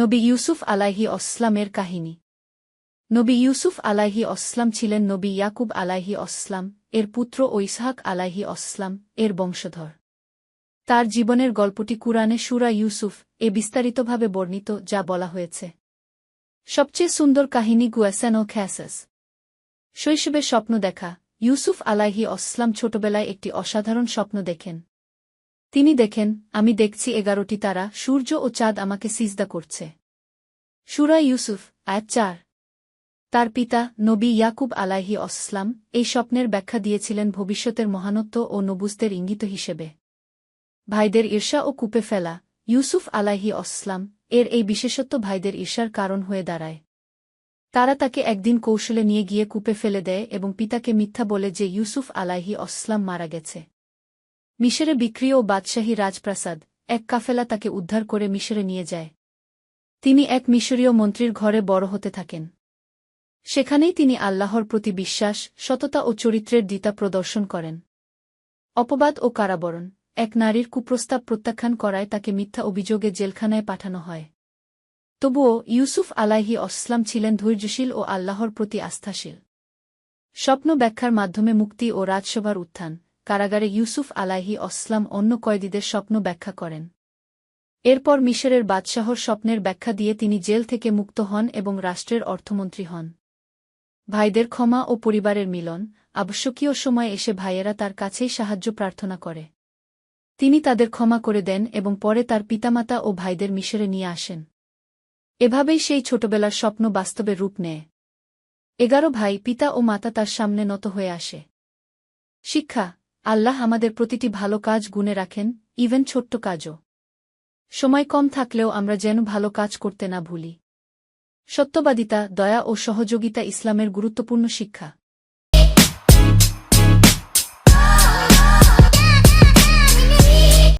নবী ইউসুফ আলাইহি অসলামের কাহিনী। নবী ইউসুফ আলাইহি অসলাম ছিলেন নবী ইয়াকুব আলাইহি অসলাম, এর পুত্র ও ইসহাক আলাইহি অসলাম, এর বংশধর। তার জীবনের গল্পটি কুরআনে সুরা ইউসুফ এ বিস্তারিতভাবে বর্ণিত, যা বলা হয়েছে। সবচেয়ে সুন্দর কাহিনী গুয়াসান ও খ্যাসাস। শৈশবে স্বপ্ন দেখা, ইউসুফ আলাইহি অসলাম ছোটবেলায় একটি অসাধারণ স্বপ্ন দেখেন। তিনি দেখেন, আমি দেখছি এগারোটি তারা, সূর্য ও চাঁদ আমাকে সিজদা করছে। সুরা ইউসুফ, আয়াত চার। তার পিতা, নবী ইয়াকুব আলাহি অসলাম এই স্বপ্নের ব্যাখ্যা দিয়েছিলেন ভবিষ্যতের মহানত্ব ও নবুজদের ইঙ্গিত হিসেবে। ভাইদের ঈর্ষা ও কূপে ফেলা, ইউসুফ আলাহি অসলাম এর এই বিশেষত্ব ভাইদের ঈর্ষার কারণ হয়ে দাঁড়ায়। তারা তাকে একদিন কৌশলে নিয়ে গিয়ে কূপে ফেলে দেয় এবং পিতাকে মিথ্যা বলে যে ইউসুফ আলাহি অসলাম মারা গেছে। মিশরে বিক্রি ও বাদশাহী রাজপ্রাসাদ, এক কাফেলা তাকে উদ্ধার করে মিশরে নিয়ে যায়। তিনি এক মিশরীয় মন্ত্রীর ঘরে বড় হতে থাকেন। সেখানেই তিনি আল্লাহর প্রতি বিশ্বাস, সততা ও চরিত্রের দিতা প্রদর্শন করেন। অপবাদ ও কারাবরণ, এক নারীর কুপ্রস্তাব প্রত্যাখ্যান করায় তাকে মিথ্যা অভিযোগে জেলখানায় পাঠানো হয়। তবুও ইউসুফ আলাইহি অসলাম ছিলেন ধৈর্যশীল ও আল্লাহর প্রতি আস্থাশীল। স্বপ্ন ব্যাখ্যার মাধ্যমে মুক্তি ও রাজসভার উত্থান কারাগারে ইউসুফ আলাহি অসলাম অন্য কয়েদিদের স্বপ্ন ব্যাখ্যা করেন। এরপর মিশরের বাদশাহর স্বপ্নের ব্যাখ্যা দিয়ে তিনি জেল থেকে মুক্ত হন এবং রাষ্ট্রের অর্থমন্ত্রী হন। ভাইদের ক্ষমা ও পরিবারের মিলন, আবশ্যকীয় সময় এসে ভাইয়েরা তার কাছেই সাহায্য প্রার্থনা করে। তিনি তাদের ক্ষমা করে দেন এবং পরে তার পিতামাতা ও ভাইদের মিশরে নিয়ে আসেন। এভাবেই সেই ছোটবেলার স্বপ্ন বাস্তবে রূপ নেয়। এগারো ভাই, পিতা ও মাতা তার সামনে নত হয়ে আসে। শিক্ষা আল্লাহ আমাদের প্রতিটি ভালো কাজ গুনে রাখেন ইভেন ছোট্ট কাজও। সময় কম থাকলেও আমরা যেন ভালো কাজ করতে না ভুলি। সত্যবাদিতা, দয়া ও সহযোগিতা ইসলামের গুরুত্বপূর্ণ শিক্ষা।